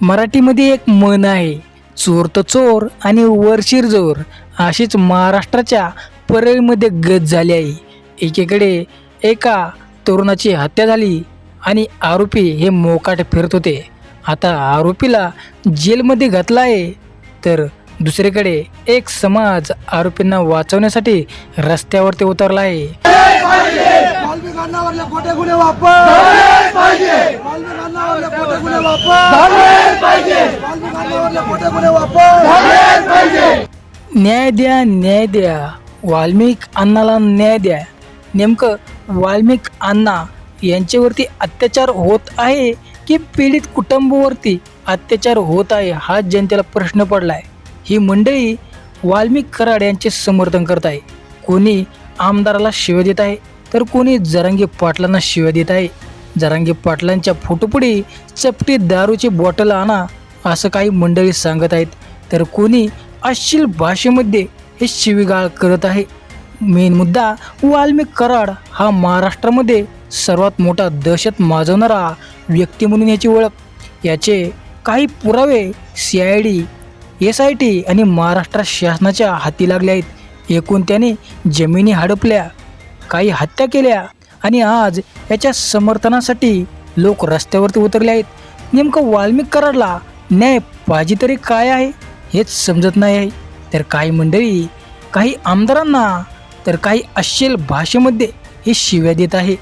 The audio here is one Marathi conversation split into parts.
मराठीमध्ये एक मन आहे चोर तर चोर आणि वरशीर जोर. अशीच महाराष्ट्राच्या परळीमध्ये गत झाली आहे. एकीकडे एका तरुणाची हत्या झाली आणि आरोपी हे मोकाट फिरत होते. आता आरोपीला जेलमध्ये घातला आहे तर दुसरीकडे एक समाज आरोपींना वाचवण्यासाठी रस्त्यावरती उतरला आहे. न्याय द्या न्याय द्या. वाल्मिक अण्णाला न्याय द्या. नेमकं वाल्मिक अण्णा यांच्यावरती अत्याचार होत आहे की पीडित कुटुंबावरती अत्याचार होत आहे हा जनतेला प्रश्न पडला आहे ही मंडळी वाल्मिक कराड यांचे समर्थन करत आहे. कोणी आमदाराला शिव्या देत आहे तर कोणी जरांगे पाटलांना शिव्या देत आहे. जरांगे पाटलांच्या फोटोपुढे चपटी दारूची बॉटल आणा असं काही मंडळी सांगत आहेत. तर कोणी अश्लील भाषेमध्ये हे शिवीगाळ करत आहे. मेन मुद्दा वाल्मिक कराड हा महाराष्ट्रामध्ये सर्वात मोठा दहशत माजवणारा व्यक्ती म्हणून याची ओळख. याचे काही पुरावे C I D S I T आणि महाराष्ट्र शासनाच्या हाती लागल्या आहेत. एकूण त्याने जमिनी हडपल्या काही हत्या केल्या आणि आज याच्या समर्थनासाठी लोक रस्त्यावरती उतरले आहेत. नेमकं वाल्मिक कराडला न्याय पाहिजे तरी काय आहे हेच समजत नाही आहे. तर काही मंडळी काही आमदारांना तर काही अश्लील भाषेमध्ये हे शिव्या देत आहे.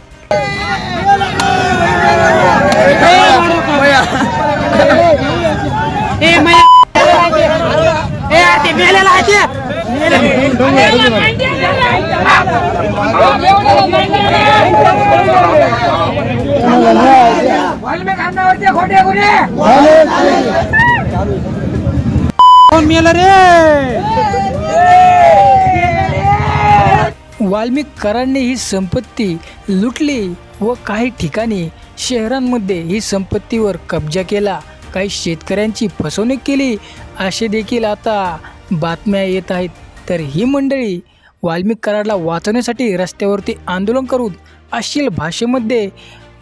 वाल्मिक कराडने ही संपत्ती लुटली व काही ठिकाणी शहरांमध्ये ही संपत्तीवर कब्जा केला. काही शेतकऱ्यांची फसवणूक केली असे देखील आता बातम्या येत आहेत. तर ही मंडळी वाल्मिक कराडला वाचवण्यासाठी रस्त्यावरती आंदोलन करून अश्लील भाषेमध्ये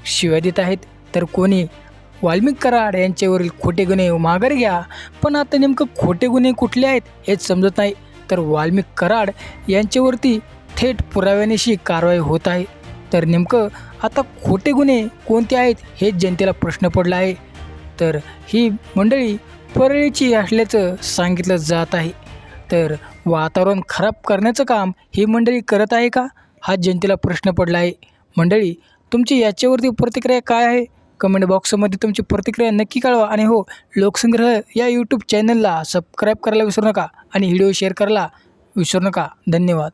शिव्या देत आहेत. तर कोणी वाल्मिक कराड यांच्यावरील खोटे गुन्हे माघार घ्या पण आता नेमकं खोटे गुन्हे कुठले आहेत हेच समजत नाही. तर वाल्मिक कराड यांच्यावरती थेट पुराव्यानिशी कारवाई होत आहे. तर नेमकं आता खोटे गुन्हे कोणते आहेत हेच जनतेला प्रश्न पडला आहे. तर ही मंडळी परळीची असल्याचं सांगितलं जात आहे. तर वातावरण खराब करण्याचं काम ही मंडळी करत आहे का? हा जनतेला प्रश्न पडला आहे. मंडळी तुमची याच्यावरती प्रतिक्रिया काय आहे? कमेंट बॉक्समध्ये तुमची प्रतिक्रिया नक्की कळवा आणि हो लोकसंग्रह या यूट्यूब चॅनलला सबस्क्राईब करायला विसरू नका आणि व्हिडिओ शेअर करायला विसरू नका. धन्यवाद.